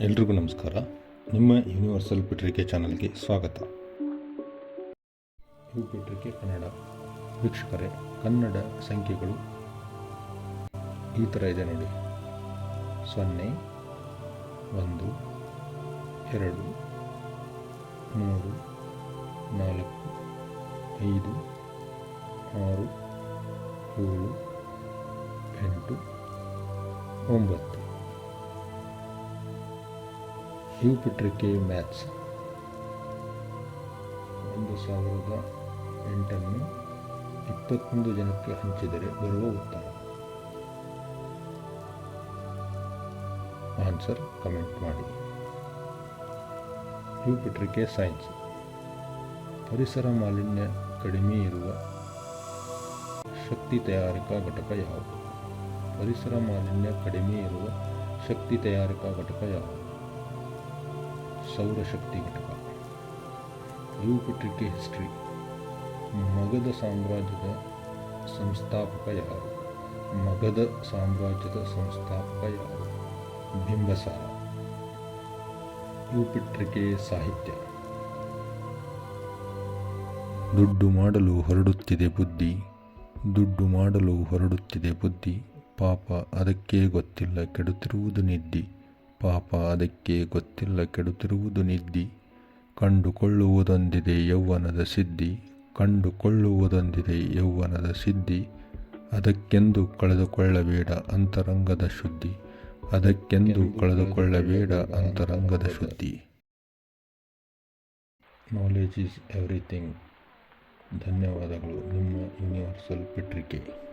ಎಲ್ರಿಗೂ ನಮಸ್ಕಾರ. ನಿಮ್ಮ ಯೂನಿವರ್ಸಲ್ ಪತ್ರಿಕೆ ಚಾನಲ್ಗೆ ಸ್ವಾಗತ. ಯು ಪತ್ರಿಕೆ ಕನ್ನಡ. ವೀಕ್ಷಕರೇ, ಕನ್ನಡ ಸಂಖ್ಯೆಗಳು ಈ ಥರ ಇದೆ ನೋಡಿ. ಸೊನ್ನೆ, ಒಂದು, ಎರಡು, ಮೂರು, ನಾಲ್ಕು, ಐದು, ಆರು, ಏಳು, ಎಂಟು, ಒಂಬತ್ತು. ಪತ್ರಿಕೆ ಮ್ಯಾಥ್ಸ್ ಒಂದು ಸಾವಿರದ ಎಂಟನ್ನು ಇಪ್ಪತ್ತೊಂದು ಜನಕ್ಕೆ ಹಂಚಿದರೆ ಬರುವ ಉತ್ತರ ಆನ್ಸರ್ ಕಮೆಂಟ್ ಮಾಡಿ. ಪತ್ರಿಕೆ ಸೈನ್ಸ್ ಪರಿಸರ ಮಾಲಿನ್ಯ ಕಡಿಮೆ ಇರುವ ಶಕ್ತಿ ತಯಾರಿಕಾ ಘಟಕ ಯಾವುದು? ಪರಿಸರ ಮಾಲಿನ್ಯ ಕಡಿಮೆ ಇರುವ ಶಕ್ತಿ ತಯಾರಿಕಾ ಘಟಕ ಯಾವುದು? ಸೌರಶಕ್ತಿ ಘಟಕ. ಯು ಪತ್ರಿಕೆ ಹಿಸ್ಟ್ರಿ ಮಗಧ ಸಾಮ್ರಾಜ್ಯದ ಸಂಸ್ಥಾಪಕ ಯಾರು? ಮಗಧ ಸಾಮ್ರಾಜ್ಯದ ಸಂಸ್ಥಾಪಕ ಯಾರು? ಬಿಂಬಸಾರ. ಯು ಪತ್ರಿಕೆ ಸಾಹಿತ್ಯ. ದುಡ್ಡು ಮಾಡಲು ಹೊರಡುತ್ತಿದೆ ಬುದ್ಧಿ. ದುಡ್ಡು ಮಾಡಲು ಹೊರಡುತ್ತಿದೆ ಬುದ್ಧಿ. ಪಾಪ ಅದಕ್ಕೆ ಗೊತ್ತಿಲ್ಲ, ಕೆಡುತ್ತಿರುವುದು ನಿದ್ದಿ. ಪಾಪ ಅದಕ್ಕೆ ಗೊತ್ತಿಲ್ಲ ಕೆಡುತ್ತಿರುವುದು ನಿದ್ದಿ. ಕಂಡುಕೊಳ್ಳುವುದೊಂದಿದೆ ಯೌವನದ ಸಿದ್ಧಿ. ಕಂಡುಕೊಳ್ಳುವುದೊಂದಿದೆ ಯೌವನದ ಸಿದ್ಧಿ. ಅದಕ್ಕೆಂದು ಕಳೆದುಕೊಳ್ಳಬೇಡ ಅಂತರಂಗದ ಶುದ್ಧಿ. ಅದಕ್ಕೆಂದು ಕಳೆದುಕೊಳ್ಳಬೇಡ ಅಂತರಂಗದ ಶುದ್ಧಿ. ನಾಲೆಜ್ ಈಸ್ ಎವ್ರಿಥಿಂಗ್ ಧನ್ಯವಾದಗಳು. ನಿಮ್ಮ ಯೂನಿವರ್ಸಲ್ ಪತ್ರಿಕೆ